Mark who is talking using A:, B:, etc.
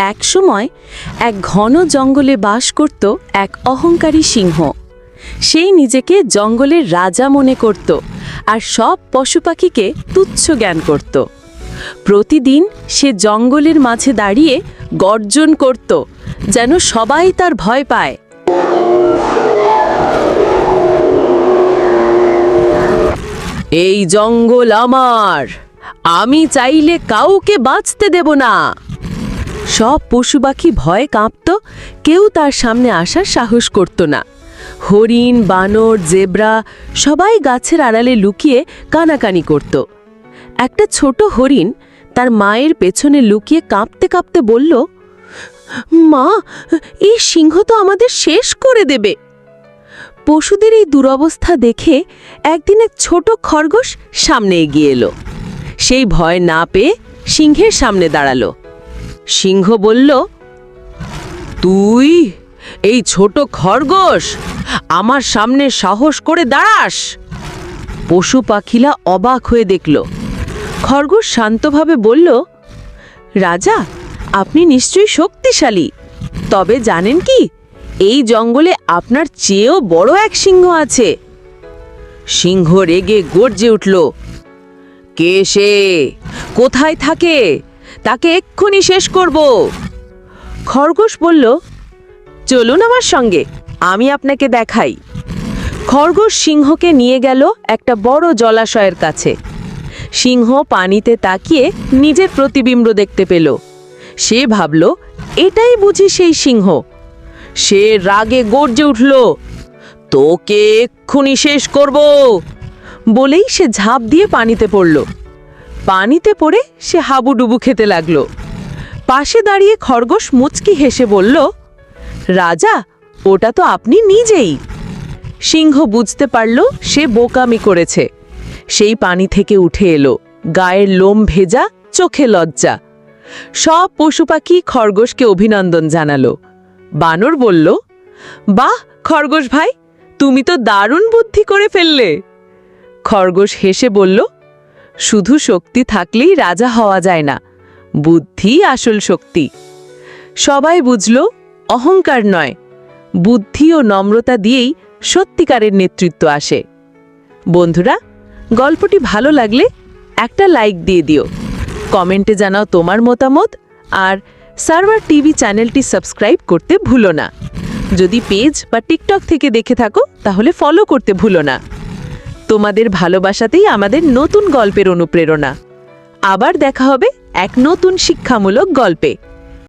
A: একসময় এক ঘন জঙ্গলে বাস করত এক অহংকারী সিংহ। সেই নিজেকে জঙ্গলের রাজা মনে করত আর সব পশু পাখিকে তুচ্ছ জ্ঞান করত। প্রতিদিন সে জঙ্গলের মাঝে দাঁড়িয়ে গর্জন করত যেন সবাই তার ভয় পায়। এই জঙ্গল আমার। আমি চাইলে কাউকে বাঁচতে দেব না। সব পশু পাখি ভয়ে কাঁপত, কেউ তার সামনে আসার সাহস করত না। হরিণ, বানর, জেব্রা সবাই গাছের আড়ালে লুকিয়ে কানাকানি করত। একটা ছোট হরিণ তার মায়ের পেছনে লুকিয়ে কাঁপতে কাঁপতে বলল, মা, এই সিংহ তো আমাদের শেষ করে দেবে। পশুদের এই দুরবস্থা দেখে একদিন এক ছোট খরগোশ সামনে এগিয়ে এলো। সেই ভয় না পেয়ে সিংহের সামনে দাঁড়াল। সিংহ বলল, তুই এই ছোট খরগোশ আমার সামনে সাহস করে দাঁড়াস। পশু পাখিলা অবাক হয়ে দেখল। খরগোশ শান্তভাবে বলল, রাজা, আপনি নিশ্চয়ই শক্তিশালী। তবে জানেন কি, এই জঙ্গলে আপনার চেয়েও বড় এক সিংহ আছে। সিংহ রেগে গর্জে উঠল, কে সে? কোথায় থাকে? তাকে এক্ষুনি শেষ করব। খরগোশ বলল, চলুন আমার সঙ্গে, আমি আপনাকে দেখাই। খরগোশ সিংহকে নিয়ে গেল একটা বড় জলাশয়ের কাছে। সিংহ পানিতে তাকিয়ে নিজের প্রতিবিম্ব দেখতে পেল। সে ভাবল, এটাই বুঝি সেই সিংহ। সে রাগে গর্জে উঠল, তোকে এক্ষুনি শেষ করব! বলেই সে ঝাঁপ দিয়ে পানিতে পড়ল। পানিতে পড়ে সে হাবুডুবু খেতে লাগল। পাশে দাঁড়িয়ে খরগোশ মুচকি হেসে বলল, রাজা, ওটা তো আপনি নিজেই। সিংহ বুঝতে পারল সে বোকামি করেছে। সেই পানি থেকে উঠে এলো, গায়ের লোম ভেজা, চোখে লজ্জা। সব পশু পাখি খরগোশকে অভিনন্দন জানালো। বানর বলল, বাহ, খরগোশ ভাই, তুমি তো দারুণ বুদ্ধি করে ফেললে। খরগোশ হেসে বলল শুধু শক্তি থাকলেই রাজা হওয়া যায় না। বুদ্ধি আসল শক্তি। সবাই বুঝল, অহংকার নয়। বুদ্ধি ও নম্রতা দিয়েই সত্যিকারের নেতৃত্ব আসে। বন্ধুরা, গল্পটি ভালো লাগলে একটা লাইক দিয়ে দিও। কমেন্টে জানাও তোমার মতামত আর সার্ভার টিভি চ্যানেলটি সাবস্ক্রাইব করতে ভুলো না। যদি পেজ বা টিকটক থেকে দেখে থাকো, তাহলে ফলো করতে ভুলো না। তোমাদের ভালোবাসাতেই আমাদের নতুন গল্পের অনুপ্রেরণা। আবার দেখা হবে এক নতুন শিক্ষামূলক গল্পে।